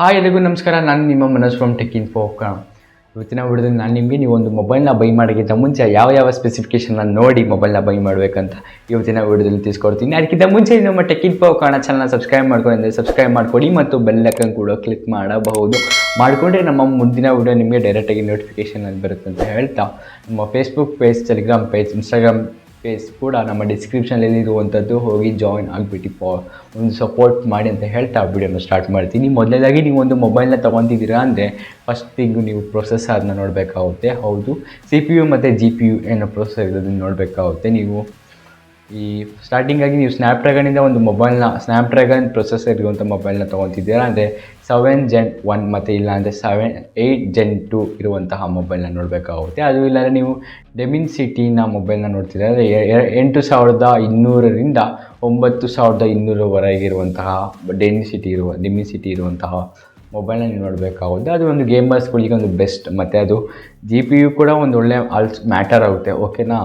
Hi ಎಲ್ಲರಿಗೂ ನಮಸ್ಕಾರ. ನಾನು ನಿಮ್ಮ ಮನೋಜ್ ಫ್ರಮ್ ಟೆಕ್ ಇನ್ಫೋ ಇವತ್ತಿನ ವಿಡಿಯೋದಲ್ಲಿ ನಾನು ನಿಮಗೆ ನೀವು ಒಂದು ಮೊಬೈಲ್ನ ಬೈ ಮಾಡೋಕ್ಕಿಂತ ಮುಂಚೆ ಯಾವ ಯಾವ ಸ್ಪೆಸಿಫಿಕೇಶನ್ನ ನೋಡಿ ಮೊಬೈಲ್ನ ಬೈ ಮಾಡಬೇಕಂತ ಇವತ್ತಿನ ವಿಡಿಯೋದಲ್ಲಿ ತಿಳಿಸ್ಕೊಡ್ತೀನಿ. ಅದಕ್ಕಿಂತ ಮುಂಚೆ ನಮ್ಮ ಟೆಕ್ ಇನ್ಫೋ ಕಾಣ ಚಾನಲ್ನ ಸಬ್ಸ್ಕ್ರೈಬ್ ಮಾಡ್ಕೊಂಡ್ರೆ ಸಬ್ಸ್ಕ್ರೈಬ್ ಮಾಡ್ಕೊಡಿ ಮತ್ತು ಬೆಲ್ ಐಕನ್ ಕೂಡ ಕ್ಲಿಕ್ ಮಾಡಬಹುದು. ಮಾಡಿಕೊಂಡ್ರೆ ನಮ್ಮ ಮುಂದಿನ ವಿಡಿಯೋ ನಿಮಗೆ ಡೈರೆಕ್ಟಾಗಿ ನೋಟಿಫಿಕೇಶನ್ ಅಲ್ಲಿ ಬರುತ್ತೆ ಅಂತ ಹೇಳ್ತಾ. ನಮ್ಮ Facebook page Telegram page Instagram page ಕೂಡ ನಮ್ಮ ಡಿಸ್ಕ್ರಿಪ್ಷನಲ್ಲಿ ಇರುವಂಥದ್ದು ಹೋಗಿ ಜಾಯಿನ್ ಆಗಿಬಿಟ್ಟು ಪಾ ಒಂದು ಸಪೋರ್ಟ್ ಮಾಡಿ ಅಂತ ಹೇಳ್ತಾ ವಿಡಿಯೋನ ಸ್ಟಾರ್ಟ್ ಮಾಡ್ತೀನಿ. ಮೊದಲನೇದಾಗಿ ನೀವು ಒಂದು ಮೊಬೈಲ್ನ ತೊಗೊತಿದ್ದೀರಾ ಅಂದರೆ ಫಸ್ಟ್ ಥಿಂಗು ನೀವು ಪ್ರೊಸೆಸರ್ನ ನೋಡಬೇಕಾಗುತ್ತೆ. ಹೌದು. ಸಿ ಪಿ ಯು ಮತ್ತು ಜಿ ಪಿ ಯು ಏನೋ ಪ್ರೊಸೆಸರ್ ಇರೋದನ್ನು ನೋಡಬೇಕಾಗುತ್ತೆ. ನೀವು ಈ ಸ್ಟಾರ್ಟಿಂಗಾಗಿ ನೀವು ಸ್ನ್ಯಾಪ್ಡ್ರ್ಯಾಗನಿಂದ ಒಂದು ಮೊಬೈಲ್ನ ಸ್ನ್ಯಾಪ್ಡ್ರ್ಯಾಗನ್ ಪ್ರೊಸೆಸರ್ ಇರುವಂಥ ಮೊಬೈಲ್ನ ತೊಗೊತಿದ್ದೀರಾ ಅಂದರೆ ಸೆವೆನ್ ಜೆನ್ ಒನ್ ಮತ್ತು ಇಲ್ಲಾಂದರೆ ಸೆವೆನ್ ಏಯ್ಟ್ ಜೆನ್ ಟು ಇರುವಂತಹ ಮೊಬೈಲ್ನ ನೋಡಬೇಕಾಗುತ್ತೆ. ಅದು ಇಲ್ಲಾಂದರೆ ನೀವು ಡೆಮಿನ್ ಸಿಟಿನ ಮೊಬೈಲ್ನ ನೋಡ್ತಿದ್ರೆ ಅಂದರೆ ಎಂಟು ಸಾವಿರದ ಇನ್ನೂರರಿಂದ ಒಂಬತ್ತು ಸಾವಿರದ ಇನ್ನೂರವರೆಗೆ ಇರುವಂತಹ ಡೆಮಿನ್ ಸಿಟಿ ಇರುವ ಡೆಮಿನ್ ಸಿಟಿ ಇರುವಂತಹ ಮೊಬೈಲ್ನ ನೀವು ನೋಡಬೇಕಾಗುತ್ತೆ. ಅದು ಒಂದು ಗೇಮರ್ಸ್ಗಳಿಗೆ ಒಂದು ಬೆಸ್ಟ್ ಮತ್ತು ಅದು ಜಿ ಪಿ ಯು ಕೂಡ ಒಂದು ಒಳ್ಳೆ ಆಲ್ಸ್ ಮ್ಯಾಟರ್ ಆಗುತ್ತೆ. ಓಕೆನಾ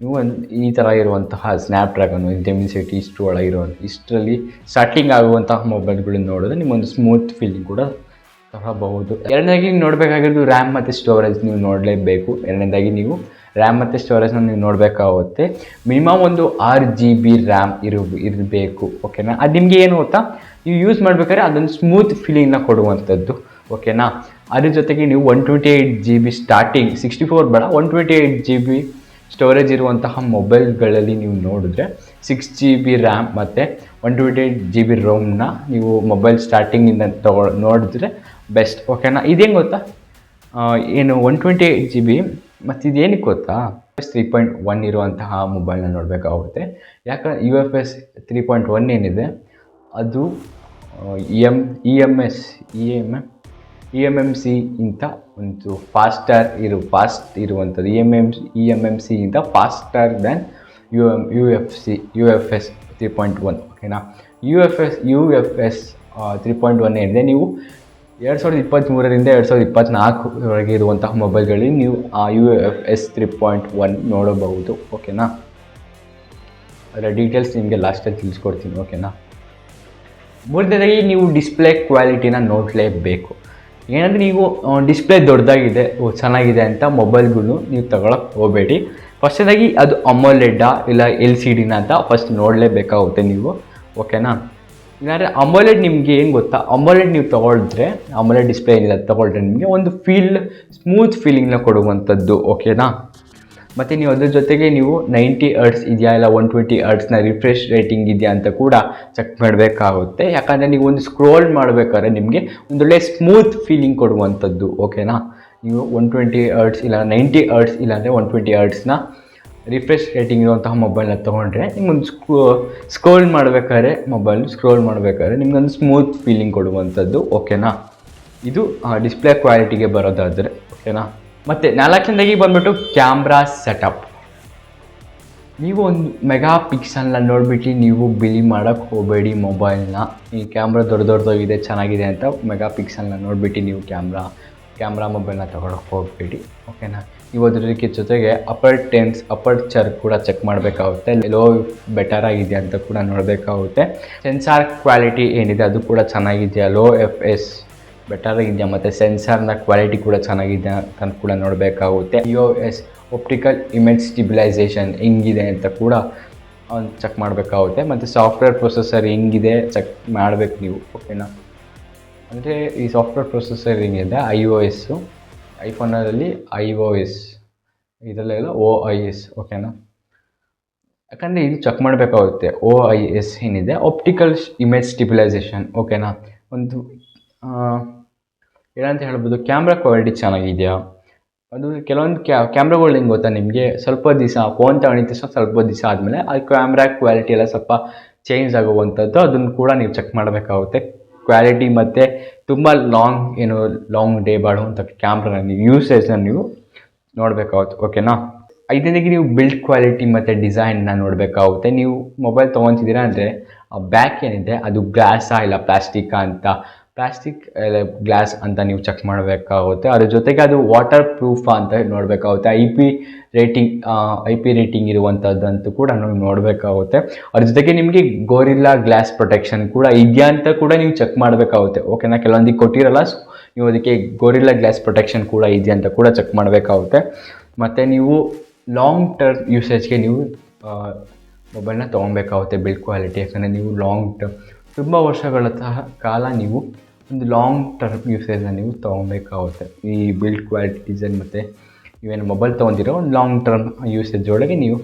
ಒಂದು ಈ ಥರ ಇರುವಂತಹ ಸ್ನ್ಯಾಪ್ ಡ್ರ್ಯಾಗನು ಡೆಮಿಸಿಟಿ ಇಷ್ಟು ಒಳಗಿರುವಂಥ ಇಷ್ಟರಲ್ಲಿ ಸ್ಟಾರ್ಟಿಂಗ್ ಆಗುವಂತಹ ಮೊಬೈಲ್ಗಳನ್ನ ನೋಡಿದ್ರೆ ನಿಮ್ಮೊಂದು ಸ್ಮೂತ್ ಫೀಲಿಂಗ್ ಕೂಡ ತಗೋಬಹುದು ಎರಡನೇದಾಗಿ ನೀವು ನೋಡಬೇಕಾಗಿರೋದು ರ್ಯಾಮ್ ಮತ್ತು ಸ್ಟೋರೇಜ್ ನೀವು ನೋಡಲೇಬೇಕು. ಎರಡನೇದಾಗಿ ನೀವು ರ್ಯಾಮ್ ಮತ್ತು ಸ್ಟೋರೇಜ್ನ ನೀವು ನೋಡಬೇಕಾಗುತ್ತೆ. ಮಿನಿಮಮ್ ಒಂದು ಆರು ಜಿ ಬಿ ರ್ಯಾಮ್ ಇರು, ಇರಬೇಕು ಓಕೆನಾ ಅದು ನಿಮಗೆ ಏನು ಗೊತ್ತಾ? ನೀವು ಯೂಸ್ ಮಾಡಬೇಕಾದ್ರೆ ಅದೊಂದು ಸ್ಮೂತ್ ಫೀಲಿಂಗ್ನ ಕೊಡುವಂಥದ್ದು ಓಕೆನಾ ಅದ್ರ ಜೊತೆಗೆ ನೀವು one twenty eight G B starting sixty four ಬೇಡ one twenty eight G B storage ಇರುವಂತಹ ಮೊಬೈಲ್ಗಳಲ್ಲಿ ನೀವು ನೋಡಿದ್ರೆ ಸಿಕ್ಸ್ ಜಿ ಬಿ ರ್ಯಾಮ್ ಮತ್ತು one twenty eight G B ರೋಮ್ನ ನೀವು ಮೊಬೈಲ್ ಸ್ಟಾರ್ಟಿಂಗಿಂದ ತಗೊ, ನೋಡಿದ್ರೆ ಬೆಸ್ಟ್ ಓಕೆನಾ ಇದೇನು ಗೊತ್ತಾ? ಏನು one twenty eight G B ಮತ್ತು ಇದೇನಕ್ಕೆ ಗೊತ್ತಾ? ತ್ರೀ ಪಾಯಿಂಟ್ ಒನ್ ಇರುವಂತಹ ಮೊಬೈಲ್ನ ನೋಡಬೇಕಾಗುತ್ತೆ. ಯಾಕಂದ್ರೆ U F S three point one ಏನಿದೆ? ಅದು E M E M S E M M E M M C ಇಂಥ ಒಂದು ಫಾಸ್ಟರ್ ಇರು ಫಾಸ್ಟ್ ಇರುವಂಥದ್ದು. E M M E M M C ಇಂಥ faster than U M U F C U F S three point one ಓಕೆನಾ U F S U F S three point one ಏನಿದೆ, ನೀವು ಎರಡು ಸಾವಿರದ ಇಪ್ಪತ್ತ್ಮೂರರಿಂದ ಎರಡು ಸಾವಿರದ ಇಪ್ಪತ್ತ್ನಾಲ್ಕರವರೆಗೆ ಇರುವಂತಹ ಮೊಬೈಲ್ಗಳಲ್ಲಿ ನೀವು ಆ U F S three point one ನೋಡಬಹುದು ಓಕೆನಾ ಅದರ ಡೀಟೇಲ್ಸ್ ನಿಮಗೆ ಲಾಸ್ಟಲ್ಲಿ ತಿಳಿಸ್ಕೊಡ್ತೀನಿ ಓಕೆನಾ ಮೂರನೇದಾಗಿ ನೀವು ಡಿಸ್ಪ್ಲೇ ಕ್ವಾಲಿಟಿನ ನೋಡಲೇಬೇಕು. ಏನಂದರೆ ನೀವು ಡಿಸ್ಪ್ಲೇ ದೊಡ್ಡದಾಗಿದೆ, ಓ, ಚೆನ್ನಾಗಿದೆ ಅಂತ ಮೊಬೈಲ್ಗಳು ನೀವು ತಗೊಳಕ್ಕೆ ಹೋಗಬೇಡಿ. ಫಸ್ಟದಾಗಿ ಅದು ಅಮೋಲೆಡ್ಡಾ ಇಲ್ಲ ಎಲ್ ಸಿ ಡಿನ ಅಂತ ಫಸ್ಟ್ ನೋಡಲೇಬೇಕಾಗುತ್ತೆ ನೀವು ಓಕೆನಾ ಇಲ್ಲಾಂದರೆ ಅಮೋಲೆಡ್ ನಿಮಗೆ ಏನು ಗೊತ್ತಾ? ಅಮೋಲೆಡ್ ನೀವು ತೊಗೊಳಿದ್ರೆ ಅಮೋಲೆಡ್ ಡಿಸ್ಪ್ಲೇ ಏನಿದೆ ತೊಗೊಳ್ರೆ ನಿಮಗೆ ಒಂದು ಫೀಲ್ ಸ್ಮೂತ್ ಫೀಲಿಂಗ್ನ ಕೊಡುವಂಥದ್ದು ಓಕೆನಾ ಮತ್ತು ನೀವು ಅದ್ರ ಜೊತೆಗೆ ನೀವು ನೈಂಟಿ ಅರ್ಟ್ಸ್ ಇದೆಯಾ ಇಲ್ಲ ಒನ್ ಟ್ವೆಂಟಿ ಅರ್ಟ್ಸ್ನ ರಿಫ್ರೆಶ್ ರೇಟಿಂಗ್ ಇದೆಯಾ ಅಂತ ಕೂಡ ಚೆಕ್ ಮಾಡಬೇಕಾಗುತ್ತೆ. ಯಾಕಂದರೆ ನೀವು ಒಂದು ಸ್ಕ್ರೋಲ್ ಮಾಡಬೇಕಾದ್ರೆ ನಿಮಗೆ ಒಂದೊಳ್ಳೆ ಸ್ಮೂತ್ ಫೀಲಿಂಗ್ ಕೊಡುವಂಥದ್ದು, ಓಕೆನಾ? ನೀವು ಒನ್ ಟ್ವೆಂಟಿ ಅರ್ಟ್ಸ್ ಇಲ್ಲ ನೈಂಟಿ ಅರ್ಟ್ಸ್ ಇಲ್ಲಾಂದರೆ ಒನ್ ಟ್ವೆಂಟಿ ಅರ್ಟ್ಸ್ನ ರಿಫ್ರೆಶ್ ರೇಟಿಂಗ್ ಇರುವಂತಹ ಮೊಬೈಲ್ನ ತೊಗೊಂಡ್ರೆ ನಿಮ್ಗೊಂದು ಸ್ಕ್ರೋ ಸ್ಕ್ರೋಲ್ ಮಾಡಬೇಕಾದ್ರೆ ಮೊಬೈಲ್ ಸ್ಕ್ರೋಲ್ ಮಾಡಬೇಕಾದ್ರೆ ನಿಮ್ಗೊಂದು ಸ್ಮೂತ್ ಫೀಲಿಂಗ್ ಕೊಡುವಂಥದ್ದು, ಓಕೆನಾ? ಇದು ಡಿಸ್ಪ್ಲೇ ಕ್ವಾಲಿಟಿಗೆ ಬರೋದಾದರೆ, ಓಕೆನಾ? ಮತ್ತು ನಾಲ್ಕನೇದಾಗಿ ಬಂದ್ಬಿಟ್ಟು ಕ್ಯಾಮ್ರಾ ಸೆಟಪ್ ನೀವು ಒಂದು ಮೆಗಾ ಪಿಕ್ಸಲ್ನ ನೋಡಿಬಿಟ್ಟು ನೀವು ಬಿಲಿ ಮಾಡೋಕ್ಕೆ ಹೋಗಬೇಡಿ ಮೊಬೈಲ್ನ ಈ ಕ್ಯಾಮ್ರಾ ದೊಡ್ಡ ದೊಡ್ಡದಾಗಿದೆ, ಚೆನ್ನಾಗಿದೆ ಅಂತ ಮೆಗಾ ಪಿಕ್ಸಲ್ನ ನೋಡಿಬಿಟ್ಟು ನೀವು ಕ್ಯಾಮ್ರಾ. ಕ್ಯಾಮ್ರಾ ಮೊಬೈಲ್ನ ತೊಗೊಳಕ್ಕೆ ಹೋಗಬೇಡಿ ಓಕೆನಾ ಅದಕ್ಕೆ ಜೊತೆಗೆ ಅಪರ್ ಟೆನ್ಸ್ ಅಪರ್ ಚರ್ ಕೂಡ ಚೆಕ್ ಮಾಡಬೇಕಾಗುತ್ತೆ. ಲೋ ಬೆಟರ್ ಆಗಿದೆ ಅಂತ ಕೂಡ ನೋಡಬೇಕಾಗುತ್ತೆ. ಸೆನ್ಸಾರ್ ಕ್ವಾಲಿಟಿ ಏನಿದೆ ಅದು ಕೂಡ ಚೆನ್ನಾಗಿದೆಯಾ? ಲೋ ಎಫ್ ಎಸ್ ಬೆಟರ್ ಆಗಿದೆಯಾ ಮತ್ತು ಸೆನ್ಸಾರ್ನ ಕ್ವಾಲಿಟಿ ಕೂಡ ಚೆನ್ನಾಗಿದೆ ಅಂತ ಕೂಡ ನೋಡಬೇಕಾಗುತ್ತೆ. U S optical image stabilisation ಹೆಂಗಿದೆ ಅಂತ ಕೂಡ ಒಂದು ಚೆಕ್ ಮಾಡಬೇಕಾಗುತ್ತೆ. ಮತ್ತು ಸಾಫ್ಟ್ವೇರ್ ಪ್ರೊಸೆಸರ್ ಹೆಂಗಿದೆ ಚೆಕ್ ಮಾಡಬೇಕು ನೀವು ಓಕೆನಾ ಅಂದರೆ ಈ ಸಾಫ್ಟ್ವೇರ್ ಪ್ರೊಸೆಸರ್ ಹೆಂಗಿದೆ? ಐ ಒ ಎಸ್ಸು ಐಫೋನಲ್ಲಿ ಐ ಒ ಎಸ್ ಇದರಲ್ಲೆಲ್ಲ ಓ ಐ ಎಸ್ ಓಕೆನಾ ಯಾಕಂದರೆ ಇದು ಚೆಕ್ ಮಾಡಬೇಕಾಗುತ್ತೆ. ಓ ಐ ಎಸ್ ಏನಿದೆ ಆಪ್ಟಿಕಲ್ ಇಮೇಜ್ ಸ್ಟಿಬಿಲೈಸೇಷನ್ ಓಕೆನಾ ಒಂದು ಏನಂತ ಹೇಳ್ಬೋದು ಕ್ಯಾಮ್ರಾ ಕ್ವಾಲಿಟಿ ಚೆನ್ನಾಗಿದೆಯಾ? ಅದು ಕೆಲವೊಂದು ಕ್ಯಾ ಕ್ಯಾಮ್ರಾಗಳು ಹೆಂಗೆ ಗೊತ್ತಾ ನಿಮಗೆ? ಸ್ವಲ್ಪ ದಿವಸ ಫೋನ್ ತಗೊಂಡಿದ್ದ ತಕ್ಷಣ ಸ್ವಲ್ಪ ದಿವಸ ಆದಮೇಲೆ ಆ ಕ್ಯಾಮ್ರಾ ಕ್ವಾಲಿಟಿ ಎಲ್ಲ ಸ್ವಲ್ಪ ಚೇಂಜ್ ಆಗುವಂಥದ್ದು ಅದನ್ನು ಕೂಡ ನೀವು ಚೆಕ್ ಮಾಡಬೇಕಾಗುತ್ತೆ. ಕ್ವಾಲಿಟಿ ಮತ್ತು ತುಂಬ ಲಾಂಗ್ ಏನು ಲಾಂಗ್ ಡೇ ಬಾಳುವಂಥ ಕ್ಯಾಮ್ರಾನ ನೀವು ಯೂಸೇಜ್ನ ನೀವು ನೋಡಬೇಕಾಗುತ್ತೆ ಓಕೆನಾ ಐದನೇದಾಗಿ ನೀವು ಬಿಲ್ಡ್ ಕ್ವಾಲಿಟಿ ಮತ್ತು ಡಿಸೈನ್ನ ನೋಡಬೇಕಾಗುತ್ತೆ. ನೀವು ಮೊಬೈಲ್ ತೊಗೊತಿದ್ದೀರಾ ಅಂದರೆ ಬ್ಯಾಕ್ ಏನಿದೆ, ಅದು ಗ್ಲಾಸಾ ಇಲ್ಲ ಪ್ಲಾಸ್ಟಿಕ್ಕಾ ಅಂತ ಪ್ಲಾಸ್ಟಿಕ್ ಗ್ಲಾಸ್ ಅಂತ ನೀವು ಚೆಕ್ ಮಾಡಬೇಕಾಗುತ್ತೆ. ಅದ್ರ ಜೊತೆಗೆ ಅದು ವಾಟರ್ ಪ್ರೂಫ್ ಅಂತ ನೋಡಬೇಕಾಗುತ್ತೆ. I P rating I P rating ಇರುವಂಥದ್ದಂತೂ ಕೂಡ ನೀವು ನೋಡಬೇಕಾಗುತ್ತೆ. ಅದ್ರ ಜೊತೆಗೆ ನಿಮಗೆ ಗೋರಿಲ್ಲಾ ಗ್ಲಾಸ್ ಪ್ರೊಟೆಕ್ಷನ್ ಕೂಡ ಇದೆಯಾ ಅಂತ ಕೂಡ ನೀವು ಚೆಕ್ ಮಾಡಬೇಕಾಗುತ್ತೆ. ಓಕೆನಾ ಕೆಲವೊಂದಿಗೆ ಕೊಟ್ಟಿರಲ್ಲ ಸೊ ನೀವು ಅದಕ್ಕೆ ಗೋರಿಲ್ಲಾ ಗ್ಲಾಸ್ ಪ್ರೊಟೆಕ್ಷನ್ ಕೂಡ ಇದೆಯಾ ಅಂತ ಕೂಡ ಚೆಕ್ ಮಾಡಬೇಕಾಗುತ್ತೆ. ಮತ್ತು ನೀವು ಲಾಂಗ್ ಟರ್ಮ್ ಯೂಸೇಜ್ಗೆ ನೀವು ಮೊಬೈಲ್ನ ತೊಗೊಬೇಕಾಗುತ್ತೆ ಬಿಲ್ಡ್ ಕ್ವಾಲಿಟಿ ಯಾಕಂದರೆ ನೀವು ಲಾಂಗ್ ಟರ್ಮ್ ತುಂಬ ವರ್ಷಗಳ ಕಾಲ ನೀವು ಒಂದು ಲಾಂಗ್ ಟರ್ಮ್ ಯೂಸೇಜನ್ನ ನೀವು ತೊಗೊಬೇಕಾಗುತ್ತೆ. ಈ ಬಿಲ್ಡ್ ಕ್ವಾಲಿಟಿ ಡಿಸೈನ್ ಮತ್ತು ಇವೇನು ಮೊಬೈಲ್ ತೊಗೊಂಡಿರೋ ಒಂದು ಲಾಂಗ್ ಟರ್ಮ್ ಯೂಸೇಜ್ ಒಳಗೆ ನೀವು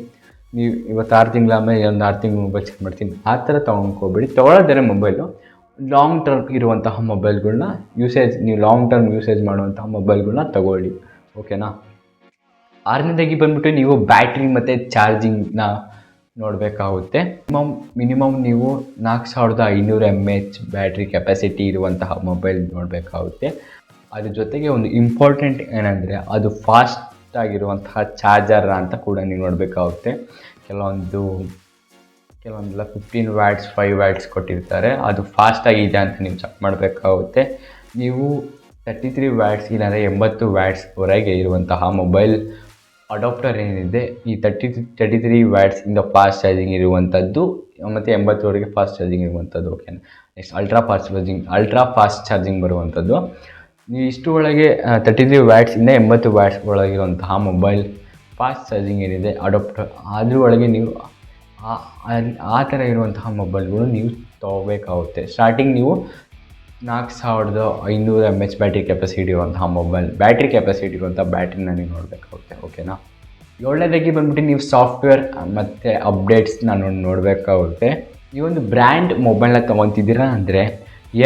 ನೀವು ಇವತ್ತು ಆರು ತಿಂಗಳ ಆಮೇಲೆ ಒಂದು ಆರು ತಿಂಗಳು ಮೊಬೈಲ್ ಚೆಕ್ ಮಾಡ್ತೀನಿ. ಆ ಥರ ತೊಗೊಂಡ್ಕೋಬೇಡಿ. ತೊಗೊಳ್ಳೋದೇ ಮೊಬೈಲು ಲಾಂಗ್ ಟರ್ಮ್ ಇರುವಂತಹ ಮೊಬೈಲ್ಗಳನ್ನ ಯೂಸೇಜ್ ನೀವು ಲಾಂಗ್ ಟರ್ಮ್ ಯೂಸೇಜ್ ಮಾಡುವಂತಹ ಮೊಬೈಲ್ಗಳನ್ನ ತಗೊಳ್ಳಿ. ಓಕೆನಾ ಆರನೇದಾಗಿ ಬಂದ್ಬಿಟ್ಟು ನೀವು ಬ್ಯಾಟ್ರಿ ಮತ್ತು ಚಾರ್ಜಿಂಗ್ನ ನೋಡಬೇಕಾಗುತ್ತೆ. ಮಿನಿಮಮ್ ಮಿನಿಮಮ್ ನೀವು ನಾಲ್ಕು ಸಾವಿರದ ಐನೂರು ಎಂ ಎಚ್ ಬ್ಯಾಟ್ರಿ ಕೆಪಾಸಿಟಿ ಇರುವಂತಹ ಮೊಬೈಲ್ ನೋಡಬೇಕಾಗುತ್ತೆ. ಅದ್ರ ಜೊತೆಗೆ ಒಂದು ಇಂಪಾರ್ಟೆಂಟ್ ಏನಂದರೆ ಅದು ಫಾಸ್ಟ್ ಆಗಿರುವಂತಹ ಚಾರ್ಜರ್ ಅಂತ ಕೂಡ ನೀವು ನೋಡಬೇಕಾಗುತ್ತೆ. ಕೆಲವೊಂದು, ಕೆಲವೊಂದೆಲ್ಲ ಫಿಫ್ಟೀನ್ ವ್ಯಾಟ್ಸ್ ಫೈವ್ ವ್ಯಾಟ್ಸ್ ಕೊಟ್ಟಿರ್ತಾರೆ. ಅದು ಫಾಸ್ಟಾಗಿದೆ ಅಂತ ನೀವು ಚೆಕ್ ಮಾಡಬೇಕಾಗುತ್ತೆ. ನೀವು ತರ್ಟಿ ತ್ರೀ ವ್ಯಾಟ್ಸ್ ಇಲ್ಲಾಂದರೆ ಎಂಬತ್ತು ವ್ಯಾಟ್ಸ್ವರೆಗೆ ಇರುವಂತಹ ಮೊಬೈಲ್ ಅಡಾಪ್ಟರ್ ಏನಿದೆ, ಈ ತರ್ಟಿ ತರ್ಟಿ ತ್ರೀ ವ್ಯಾಟ್ಸಿಂದ ಫಾಸ್ಟ್ ಚಾರ್ಜಿಂಗ್ ಇರುವಂಥದ್ದು ಮತ್ತು ಎಂಬತ್ತುವರೆಗೆ ಫಾಸ್ಟ್ ಚಾರ್ಜಿಂಗ್ ಇರುವಂಥದ್ದು okay next ultra fast charging ultra fast charging ಬರುವಂಥದ್ದು ನೀವು ಇಷ್ಟು ಒಳಗೆ ತರ್ಟಿ ತ್ರೀ ವ್ಯಾಟ್ಸಿಂದ ಎಂಬತ್ತು ವ್ಯಾಟ್ಸ್ ಒಳಗಿರುವಂತಹ ಮೊಬೈಲ್ ಫಾಸ್ಟ್ ಚಾರ್ಜಿಂಗ್ ಏನಿದೆ ಅಡಾಪ್ಟರ್ ಅದ್ರ ಒಳಗೆ ನೀವು, ಆ ಥರ ಇರುವಂತಹ ಮೊಬೈಲ್ಗಳು ನೀವು ತೊಗೋಬೇಕಾಗುತ್ತೆ. ಸ್ಟಾರ್ಟಿಂಗ್ ನೀವು ನಾಲ್ಕು ಸಾವಿರದ ಐನೂರು ಎಂ ಎಚ್ ಬ್ಯಾಟ್ರಿ ಕೆಪಾಸಿಟಿ ಇರುವಂತಹ ಮೊಬೈಲ್ ಬ್ಯಾಟ್ರಿ ಕೆಪಾಸಿಟಿ ಇರುವಂಥ ಬ್ಯಾಟ್ರಿನ ನೀವು ನೋಡಬೇಕಾಗುತ್ತೆ. ಓಕೆನಾ? ಏಳನೇದಾಗಿ ಬಂದ್ಬಿಟ್ಟು ನೀವು ಸಾಫ್ಟ್ವೇರ್ ಮತ್ತು ಅಪ್ಡೇಟ್ಸ್ನ ನಾನು ನೋಡಬೇಕಾಗುತ್ತೆ. ಈ ಒಂದು ಬ್ರ್ಯಾಂಡ್ ಮೊಬೈಲ್ನ ತೊಗೊತಿದ್ದೀರಾ ಅಂದರೆ,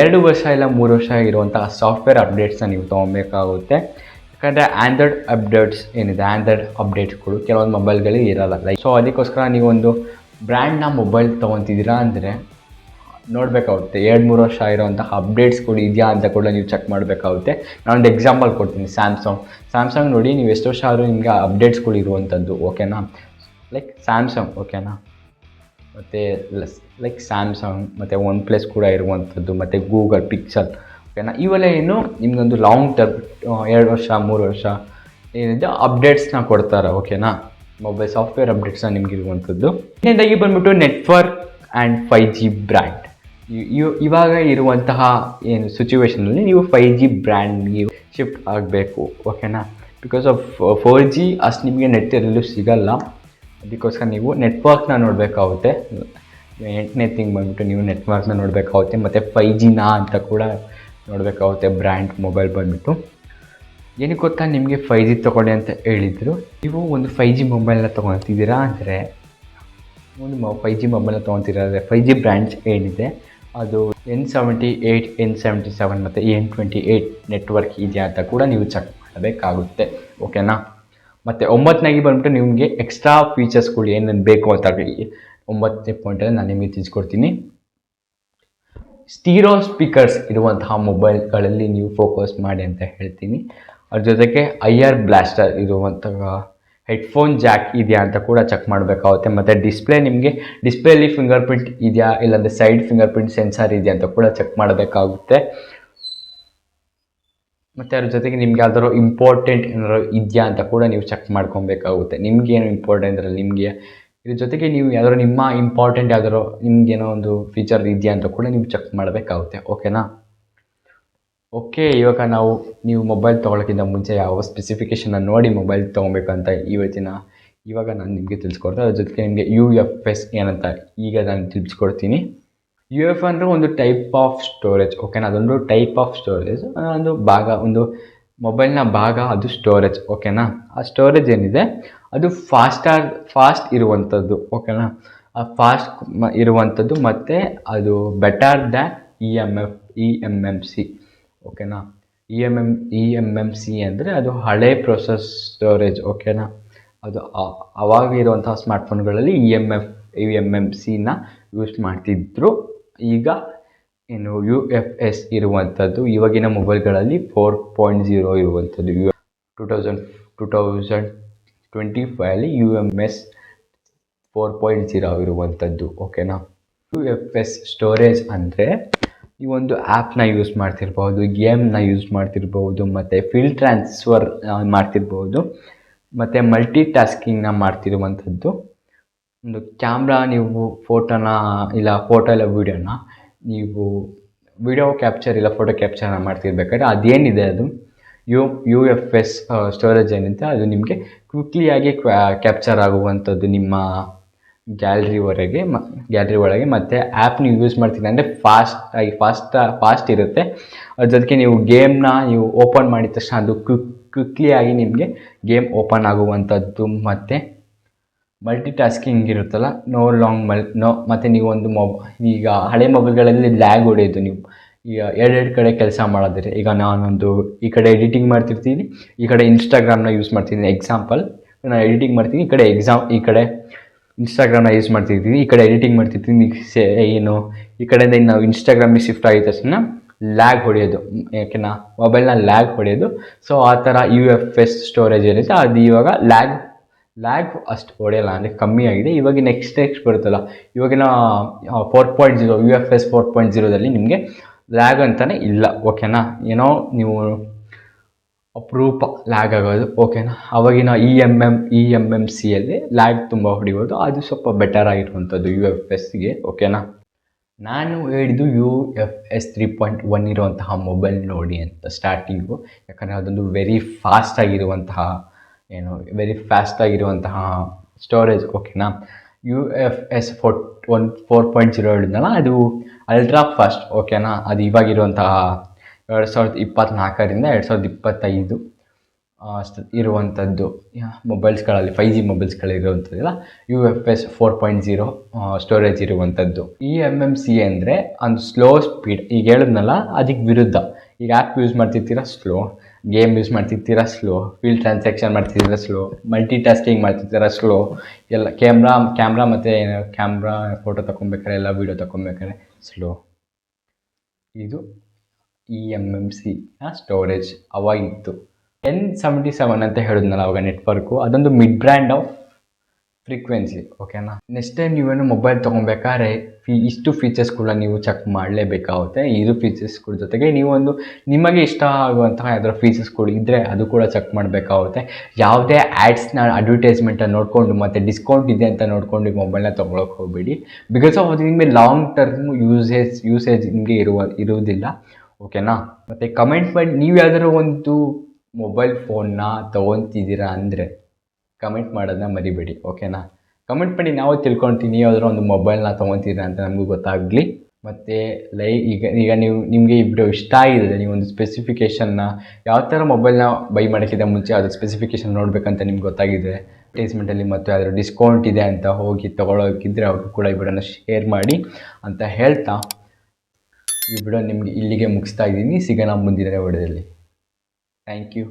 ಎರಡು ವರ್ಷ ಇಲ್ಲ ಮೂರು ವರ್ಷ ಇರುವಂತಹ ಸಾಫ್ಟ್ವೇರ್ ಅಪ್ಡೇಟ್ಸ್ನ ನೀವು ತೊಗೊಬೇಕಾಗುತ್ತೆ. ಯಾಕಂದರೆ ಆ್ಯಂಡ್ರಾಯ್ಡ್ ಅಪ್ಡೇಟ್ಸ್ ಏನಿದೆ ಆ್ಯಂಡ್ರಾಯ್ಡ್ ಅಪ್ಡೇಟ್ಸ್ಗಳು ಕೆಲವೊಂದು ಮೊಬೈಲ್ಗಳಿಗೆ ಇರಲ್ಲ. ಲೈಕ್ ಸೊ ಅದಕ್ಕೋಸ್ಕರ ನೀವೊಂದು ಬ್ರ್ಯಾಂಡ್ನ ಮೊಬೈಲ್ ತೊಗೊತಿದ್ದೀರಾ ಅಂದರೆ ನೋಡಬೇಕಾಗುತ್ತೆ. ಎರಡು ಮೂರು ವರ್ಷ ಇರೋವಂತಹ ಅಪ್ಡೇಟ್ಸ್ಗಳು ಇದೆಯಾ ಅಂತ ಕೂಡ ನೀವು ಚೆಕ್ ಮಾಡಬೇಕಾಗುತ್ತೆ. ನಾನೊಂದು ಎಕ್ಸಾಂಪಲ್ ಕೊಡ್ತೀನಿ ಸ್ಯಾಮ್ಸಂಗ್ ಸ್ಯಾಮ್ಸಂಗ್ ನೋಡಿ ನೀವು ಎಷ್ಟು ವರ್ಷ ಆದರೂ ನಿಮಗೆ ಅಪ್ಡೇಟ್ಸ್ಗಳು ಇರುವಂಥದ್ದು ಓಕೆನಾ ಲೈಕ್ ಸ್ಯಾಮ್ಸಂಗ್ ಓಕೆನಾ ಮತ್ತು ಲೈಕ್ ಸ್ಯಾಮ್ಸಂಗ್ ಮತ್ತು ಒನ್ ಪ್ಲಸ್ ಕೂಡ ಇರುವಂಥದ್ದು ಮತ್ತು ಗೂಗಲ್ ಪಿಕ್ಸಲ್ ಓಕೆನಾ ಇವೆಲ್ಲ ಏನು ನಿಮಗೊಂದು ಲಾಂಗ್ ಟರ್ಮ್ ಎರಡು ವರ್ಷ, ಮೂರು ವರ್ಷ ಏನಿದೆ ಅಪ್ಡೇಟ್ಸ್ನ ಕೊಡ್ತಾರೆ ಓಕೆನಾ ಮೊಬೈಲ್ ಸಾಫ್ಟ್ವೇರ್ ಅಪ್ಡೇಟ್ಸ್ನ ನಿಮ್ಗೆ ಇರುವಂಥದ್ದು ಇನ್ನೊಂದಾಗಿ ಬಂದ್ಬಿಟ್ಟು network and five G band ಇವಾಗ ಇರುವಂತಹ ಏನು ಸಿಚುವೇಶನಲ್ಲಿ ನೀವು ಫೈ ಜಿ ಬ್ರ್ಯಾಂಡ್ಗೆ ಶಿಫ್ಟ್ ಆಗಬೇಕು ಓಕೆನಾ ಬಿಕಾಸ್ ಆಫ್ ಫೋರ್ ಜಿ ಅಷ್ಟು ನಿಮಗೆ ನೆಟ್ ಎಲ್ಲೂ ಸಿಗಲ್ಲ. ಅದಕ್ಕೋಸ್ಕರ ನೀವು ನೆಟ್ವರ್ಕ್ನ ನೋಡಬೇಕಾಗುತ್ತೆ. ಎಂಟನೇ ತಿಂಗ್ ಬಂದ್ಬಿಟ್ಟು ನೀವು ನೆಟ್ವರ್ಕ್ನ ನೋಡಬೇಕಾಗುತ್ತೆ, ಮತ್ತು ಫೈ ಜಿನಾ ಅಂತ ಕೂಡ ನೋಡಬೇಕಾಗುತ್ತೆ ಬ್ರ್ಯಾಂಡ್ ಮೊಬೈಲ್ ಬಂದ್ಬಿಟ್ಟು. ಏನಕ್ಕೆ ಗೊತ್ತಾ ನಿಮಗೆ ಫೈ ಜಿ ತೊಗೊಳ್ಳಿ ಅಂತ ಹೇಳಿದರು? ನೀವು ಒಂದು ಫೈ ಜಿ ಮೊಬೈಲ್ನ ತೊಗೊಳ್ತಿದ್ದೀರಾ ಅಂದರೆ, ಒಂದು ಫೈ ಜಿ ಮೊಬೈಲ್ನ ತೊಗೊತಿರೋದ್ರೆ ಫೈ ಜಿ ಬ್ರ್ಯಾಂಡ್ಸ್ ಏನಿದೆ ಅದು N seventy eight N seventy seven ಮತ್ತು ಎನ್ ಟ್ವೆಂಟಿ ಏಯ್ಟ್ ನೆಟ್ವರ್ಕ್ ಇದೆಯಾ ಅಂತ ಕೂಡ ನೀವು ಚೆಕ್ ಮಾಡಬೇಕಾಗುತ್ತೆ ಓಕೆನಾ ಮತ್ತು ಒಂಬತ್ತನಾಗಿ ಬಂದ್ಬಿಟ್ಟು ನಿಮಗೆ ಎಕ್ಸ್ಟ್ರಾ ಫೀಚರ್ಸ್ಗಳು ಏನೇನು ಬೇಕು ಅಂತ ಒಂಬತ್ತನೇ ಪಾಯಿಂಟಲ್ಲಿ ನಾನು ನಿಮಗೆ ತಿಳಿಸ್ಕೊಡ್ತೀನಿ. ಸ್ಟೀರೋ ಸ್ಪೀಕರ್ಸ್ ಇರುವಂತಹ ಮೊಬೈಲ್ಗಳಲ್ಲಿ ನೀವು ಫೋಕಸ್ ಮಾಡಿ ಅಂತ ಹೇಳ್ತೀನಿ. ಅದ್ರ ಜೊತೆಗೆ ಐ ಆರ್ ಬ್ಲಾಸ್ಟರ್ ಇರುವಂತಹ ಹೆಡ್ಫೋನ್ ಜಾಕ್ ಇದೆಯಾ ಅಂತ ಕೂಡ ಚೆಕ್ ಮಾಡಬೇಕಾಗುತ್ತೆ. ಮತ್ತು ಡಿಸ್ಪ್ಲೇ ನಿಮಗೆ ಡಿಸ್ಪ್ಲೇಲಿ ಫಿಂಗರ್ ಪ್ರಿಂಟ್ ಇದೆಯಾ? ಇಲ್ಲಾಂದರೆ ಸೈಡ್ ಫಿಂಗರ್ ಪ್ರಿಂಟ್ ಸೆನ್ಸಾರ್ ಇದೆಯಾ ಅಂತ ಕೂಡ ಚೆಕ್ ಮಾಡಬೇಕಾಗುತ್ತೆ. ಮತ್ತು ಅದ್ರ ಜೊತೆಗೆ ನಿಮ್ಗೆ ಯಾವ್ದಾದ್ರು ಇಂಪಾರ್ಟೆಂಟ್ ಏನಾದ್ರು ಇದೆಯಾ ಅಂತ ಕೂಡ ನೀವು ಚೆಕ್ ಮಾಡ್ಕೊಬೇಕಾಗುತ್ತೆ. ನಿಮ್ಗೇನು ಇಂಪಾರ್ಟೆಂಟ್ ಅಂದರೆ ನಿಮಗೆ ಇದ್ರ ಜೊತೆಗೆ ನೀವು ಯಾವ್ದಾದ್ರು ನಿಮ್ಮ ಇಂಪಾರ್ಟೆಂಟ್ ಯಾವ್ದಾದ್ರು ನಿಮ್ಗೇನೋ ಒಂದು ಫೀಚರ್ ಇದೆಯಾ ಅಂತ ಕೂಡ ನೀವು ಚೆಕ್ ಮಾಡಬೇಕಾಗುತ್ತೆ. ಓಕೆನಾ ಓಕೆ, ಇವಾಗ ನಾವು ನೀವು ಮೊಬೈಲ್ ತೊಗೊಳಕ್ಕಿಂತ ಮುಂಚೆ ಯಾವ ಸ್ಪೆಸಿಫಿಕೇಷನ್ನ ನೋಡಿ ಮೊಬೈಲ್ ತೊಗೊಬೇಕಂತ ಇವತ್ತಿನ ಇವಾಗ ನಾನು ನಿಮಗೆ ತಿಳಿಸ್ಕೊಡ್ತೀನಿ ಅದ್ರ ಜೊತೆಗೆ ನಿಮಗೆ ಯು ಎಫ್ ಎಸ್ ಏನಂತ ಈಗ ನಾನು ತಿಳಿಸ್ಕೊಡ್ತೀನಿ. ಯು ಎಫ್ ಅಂದರೆ ಒಂದು ಟೈಪ್ ಆಫ್ ಸ್ಟೋರೇಜ್ ಓಕೆನಾ ಅದೊಂದು ಟೈಪ್ ಆಫ್ ಸ್ಟೋರೇಜ್ ಒಂದು ಭಾಗ, ಒಂದು ಮೊಬೈಲ್ನ ಭಾಗ ಅದು ಸ್ಟೋರೇಜ್ ಓಕೆನಾ ಆ ಸ್ಟೋರೇಜ್ ಏನಿದೆ? ಅದು ಫಾಸ್ಟಾಗಿ ಫಾಸ್ಟ್ ಇರುವಂಥದ್ದು ಓಕೆನಾ ಆ ಫಾಸ್ಟ್ ಇರುವಂಥದ್ದು ಮತ್ತು ಅದು better than E M F E M M C ಓಕೆನಾ E M M E M M C ಅಂದರೆ ಅದು ಹಳೆ ಪ್ರೊಸೆಸ್ ಸ್ಟೋರೇಜ್ ಓಕೆನಾ ಅದು ಅವಾಗ ಇರುವಂತಹ ಸ್ಮಾರ್ಟ್ಫೋನ್ಗಳಲ್ಲಿ E M F E M M ಸಿನ ಯೂಸ್ ಮಾಡ್ತಿದ್ರು. ಈಗ ಏನು ಯು ಎಫ್ ಎಸ್ ಇರುವಂಥದ್ದು ಇವಾಗಿನ ಮೊಬೈಲ್ಗಳಲ್ಲಿ ಫೋರ್ ಪಾಯಿಂಟ್ ಜೀರೋ ಇರುವಂಥದ್ದು U two thousand two thousand twenty ಫೈವಲ್ಲಿ U M S four point zero ಇರುವಂಥದ್ದು ಓಕೆನಾ ಯು ಎಫ್ ಎಸ್ ಸ್ಟೋರೇಜ್ ಅಂದರೆ ನೀವೊಂದು ಆ್ಯಪ್ನ ಯೂಸ್ ಮಾಡ್ತಿರ್ಬೋದು ಗೇಮ್ನ ಯೂಸ್ ಮಾಡ್ತಿರ್ಬೋದು, ಮತ್ತು ಫೀಲ್ಡ್ ಟ್ರಾನ್ಸ್ಫರ್ ಮಾಡ್ತಿರ್ಬೋದು, ಮತ್ತು ಮಲ್ಟಿ ಟಾಸ್ಕಿಂಗ್ನ ಮಾಡ್ತಿರುವಂಥದ್ದು. ಒಂದು ಕ್ಯಾಮ್ರಾ ನೀವು ಫೋಟೋನ ಇಲ್ಲ ಫೋಟೋ ಇಲ್ಲ ವೀಡಿಯೋನ ನೀವು ವಿಡಿಯೋ ಕ್ಯಾಪ್ಚರ್ ಇಲ್ಲ ಫೋಟೋ ಕ್ಯಾಪ್ಚರ್ನ ಮಾಡ್ತಿರ್ಬೇಕಾದ್ರೆ ಅದೇನಿದೆ ಅದು? U U F S storage ಏನಿದೆ, ಅದು ನಿಮಗೆ ಕ್ವಿಕ್ಲಿಯಾಗಿ ಕ್ಯಾಪ್ಚರ್ ಆಗುವಂಥದ್ದು ನಿಮ್ಮ ಗ್ಯಾಲ್ರಿವರೆಗೆ ಮ ಗ್ಯಾಲ್ರಿ ಒಳಗೆ ಮತ್ತು ಆ್ಯಪ್ ನೀವು ಯೂಸ್ ಮಾಡ್ತೀನಿ. ಅಂದರೆ ಫಾಸ್ಟ್ ಆಗಿ ಫಾಸ್ಟ್ ಫಾಸ್ಟ್ ಇರುತ್ತೆ. ಜೊತೆಗೆ ನೀವು ಗೇಮ್ನ ನೀವು ಓಪನ್ ಮಾಡಿದ ತಕ್ಷಣ ಅದು ಕ್ವಿಕ್ ಕ್ವಿಕ್ಲಿಯಾಗಿ ನಿಮಗೆ ಗೇಮ್ ಓಪನ್ ಆಗುವಂಥದ್ದು ಮತ್ತು ಮಲ್ಟಿ ಟಾಸ್ಕಿಂಗ್ ಇರುತ್ತಲ್ಲ, ನೋ ಲಾಂಗ್ ಮಲ್, ನೋ, ಮತ್ತು ನೀವೊಂದು ಮೊಬ್, ಈಗ ಹಳೆ ಮೊಬೈಲ್ಗಳಲ್ಲಿ ಲ್ಯಾಗ್ ಹೊಡೆಯೋದು ನೀವು. ಈಗ ಎರಡೆರಡು ಕಡೆ ಕೆಲಸ ಮಾಡೋದಿರಿ. ಈಗ ನಾನೊಂದು ಈ ಕಡೆ ಎಡಿಟಿಂಗ್ ಮಾಡ್ತಿರ್ತೀನಿ, ಈ ಕಡೆ ಇನ್ಸ್ಟಾಗ್ರಾಮ್ನ ಯೂಸ್ ಮಾಡ್ತೀನಿ. ಎಕ್ಸಾಂಪಲ್ ನಾನು ಎಡಿಟಿಂಗ್ ಮಾಡ್ತೀನಿ, ಈ ಕಡೆ ಎಕ್ಸಾಮ್ ಈ ಕಡೆ ಇನ್ಸ್ಟಾಗ್ರಾಮ್ನ ಯೂಸ್ ಮಾಡ್ತಿರ್ತೀನಿ ಈ ಕಡೆ ಎಡಿಟಿಂಗ್ ಮಾಡ್ತಿರ್ತೀನಿ ಸೇ ಏನು, ಈ ಕಡೆಯಿಂದ ಇನ್ನು ನಾವು ಇನ್ಸ್ಟಾಗ್ರಾಮಿಗೆ ಶಿಫ್ಟ್ ಆಗಿದ ತಕ್ಷಣ ಲ್ಯಾಗ್ ಹೊಡೆಯೋದು. ಯಾಕೆನಾ ಮೊಬೈಲ್ನ ಲ್ಯಾಗ್ ಹೊಡೆಯೋದು. ಸೊ ಆ ಥರ ಯು ಎಫ್ ಎಸ್ ಸ್ಟೋರೇಜ್ ಏನಿದೆ, ಅದು ಇವಾಗ ಲ್ಯಾಗ್ ಲ್ಯಾಗ್ ಅಷ್ಟು ಹೊಡೆಯಲ್ಲ, ಅಂದರೆ ಕಮ್ಮಿ ಆಗಿದೆ. ಇವಾಗ ನೆಕ್ಸ್ಟ್ ನೆಕ್ಸ್ಟ್ ಬರುತ್ತಲ್ಲ, ಇವಾಗಿನ four point zero U F S four point ಜೀರೋದಲ್ಲಿ ನಿಮಗೆ ಲ್ಯಾಗ್ ಅಂತಲೇ ಇಲ್ಲ ಓಕೆನಾ ಏನೋ ನೀವು ಅಪರೂಪ ಲ್ಯಾಗ್ ಆಗೋದು. ಓಕೆನಾ ಅವಾಗಿನ E M M E M M ಸಿಯಲ್ಲಿ ಲ್ಯಾಗ್ ತುಂಬ ಹೊಡಿಬೋದು. ಅದು ಸ್ವಲ್ಪ ಬೆಟರ್ ಆಗಿರುವಂಥದ್ದು ಯು ಎಫ್ ಎಸ್ಗೆ ಓಕೆನಾ ನಾನು ಹೇಳಿದ್ದು U F S three point one ಇರುವಂತಹ ಮೊಬೈಲ್ ನೋಡಿ ಅಂತ ಸ್ಟಾರ್ಟಿಂಗು ಯಾಕಂದರೆ ಅದೊಂದು ವೆರಿ ಫಾಸ್ಟ್ ಆಗಿರುವಂತಹ, ಏನು ವೆರಿ ಫಾಸ್ಟ್ ಆಗಿರುವಂತಹ ಸ್ಟೋರೇಜ್ ಓಕೆನಾ U F S four one four point zero ಹೇಳಿದ್ನಲ್ಲ, ಅದು ಅಲ್ಟ್ರಾ ಫಾಸ್ಟ್ ಓಕೆನಾ ಅದು ಇವಾಗಿರುವಂತಹ ಎರಡು ಸಾವಿರದ ಇಪ್ಪತ್ತ್ನಾಲ್ಕರಿಂದ ಎರಡು ಸಾವಿರದ ಇಪ್ಪತ್ತೈದು ಅಷ್ಟು ಇರುವಂಥದ್ದು ಮೊಬೈಲ್ಸ್ಗಳಲ್ಲಿ five G ಮೊಬೈಲ್ಸ್ಗಳಿರುವಂಥದ್ದಿಲ್ಲ U F S four point zero storage ಇರುವಂಥದ್ದು. ಈ ಎಂ ಎಂ ಸಿ ಅಂದರೆ ಒಂದು ಸ್ಲೋ ಸ್ಪೀಡ್ ಈಗ ಹೇಳಿದ್ನಲ್ಲ ಅದಕ್ಕೆ ವಿರುದ್ಧ. ಈಗ ಆ್ಯಪ್ ಯೂಸ್ ಮಾಡ್ತಿರ್ತೀರ ಸ್ಲೋ ಗೇಮ್ ಯೂಸ್ ಮಾಡ್ತಿರ್ತೀರ ಸ್ಲೋ ಫೀಲ್ ಟ್ರಾನ್ಸಾಕ್ಷನ್ ಮಾಡ್ತಿದ್ದೀರ ಸ್ಲೋ ಮಲ್ಟಿ ಟಾಸ್ಕಿಂಗ್ ಮಾಡ್ತಿರ್ತೀರ ಸ್ಲೋ ಎಲ್ಲ ಕ್ಯಾಮ್ರಾ ಕ್ಯಾಮ್ರಾ ಮತ್ತು ಕ್ಯಾಮ್ರಾ ಫೋಟೋ ತೊಗೊಬೇಕಾರೆ ಎಲ್ಲ ವೀಡಿಯೋ ತೊಗೊಬೇಕಾರೆ ಸ್ಲೋ ಇದು E M M C storage ಅವಾಗಿತ್ತು. N seventy seven ಅಂತ ಹೇಳಿದ್ನಲ್ಲ ಅವಾಗ ನೆಟ್ವರ್ಕು ಅದೊಂದು ಮಿಡ್ ಬ್ರ್ಯಾಂಡ್ ಆಫ್ ಫ್ರೀಕ್ವೆನ್ಸಿ ಓಕೆನಾ ನೆಕ್ಸ್ಟ್ ಟೈಮ್ ನೀವೇನು ಮೊಬೈಲ್ ತೊಗೊಬೇಕಾದ್ರೆ ಫೀ ಇಷ್ಟು ಕೂಡ ನೀವು ಚೆಕ್ ಮಾಡಲೇಬೇಕಾಗುತ್ತೆ. ಇದು ಫೀಚರ್ಸ್ಗಳ ಜೊತೆಗೆ ನೀವೊಂದು ನಿಮಗೆ ಇಷ್ಟ ಆಗುವಂತಹ ಯಾವ್ದಾದ್ರು ಫೀಚರ್ಸ್ಗಳು ಇದ್ದರೆ ಅದು ಕೂಡ ಚೆಕ್ ಮಾಡಬೇಕಾಗುತ್ತೆ. ಯಾವುದೇ ಆ್ಯಡ್ಸ್ನ ಅಡ್ವರ್ಟೈಸ್ಮೆಂಟನ್ನು ನೋಡಿಕೊಂಡು ಮತ್ತು ಡಿಸ್ಕೌಂಟ್ ಇದೆ ಅಂತ ನೋಡ್ಕೊಂಡು ಮೊಬೈಲ್ನ ತೊಗೊಳಕ್ಕೆ ಹೋಗಬೇಡಿ. ಬಿಕಾಸ್ ಆಫ್ ಅದು ನಿಮಗೆ ಲಾಂಗ್ ಟರ್ಮ್ ಯೂಸೇಜ್ ಯೂಸೇಜ್ ನಿಮಗೆ ಇರುವ, ಇರುವುದಿಲ್ಲ. ಓಕೆನಾ? ಮತ್ತು ಕಮೆಂಟ್ ಮಾಡಿ, ನೀವು ಯಾವ್ದಾದ್ರು ಒಂದು ಮೊಬೈಲ್ ಫೋನ್ನ ತೊಗೊತಿದ್ದೀರಾ ಅಂದರೆ ಕಮೆಂಟ್ ಮಾಡೋದನ್ನ ಮರಿಬೇಡಿ, ಓಕೆನಾ? ಕಮೆಂಟ್ ಮಾಡಿ ನಾವು ತಿಳ್ಕೊಳ್ತೀನಿ ಯಾವ್ದಾದ್ರು ಒಂದು ಮೊಬೈಲ್ನ ತೊಗೊತೀರಾ ಅಂತ ನಮಗೂ ಗೊತ್ತಾಗಲಿ. ಮತ್ತು ಲೈ, ಈಗ ಈಗ ನೀವು, ನಿಮಗೆ ಇಬ್ಬರು ಇಷ್ಟ ಆಗಿದೆ ನೀವು ಒಂದು ಸ್ಪೆಸಿಫಿಕೇಷನ್ನ ಯಾವ ಥರ ಮೊಬೈಲ್ನ ಬೈ ಮಾಡೋಕ್ಕಿಂತ ಮುಂಚೆ ಅದು ಸ್ಪೆಸಿಫಿಕೇಷನ್ ನೋಡಬೇಕಂತ ನಿಮ್ಗೆ ಗೊತ್ತಾಗಿದೆ ಅಡ್ವರ್ಟೈಸ್ಮೆಂಟಲ್ಲಿ ಮತ್ತು ಯಾವ್ದಾದ್ರು ಡಿಸ್ಕೌಂಟ್ ಇದೆ ಅಂತ ಹೋಗಿ ತೊಗೊಳೋಕ್ಕಿದ್ರೆ ಅವ್ರಿಗೂ ಕೂಡ ಈ ಶೇರ್ ಮಾಡಿ ಅಂತ ಹೇಳ್ತಾ ಈ ವಿಡಿಯೋ ನಿಮಗೆ ಇಲ್ಲಿಗೆ ಮುಗಿಸ್ತಾ ಇದ್ದೀನಿ. ಸಿಗೋಣ ಮುಂದಿನ ವಿಡಿಯೋದಲ್ಲಿ ಥ್ಯಾಂಕ್ ಯು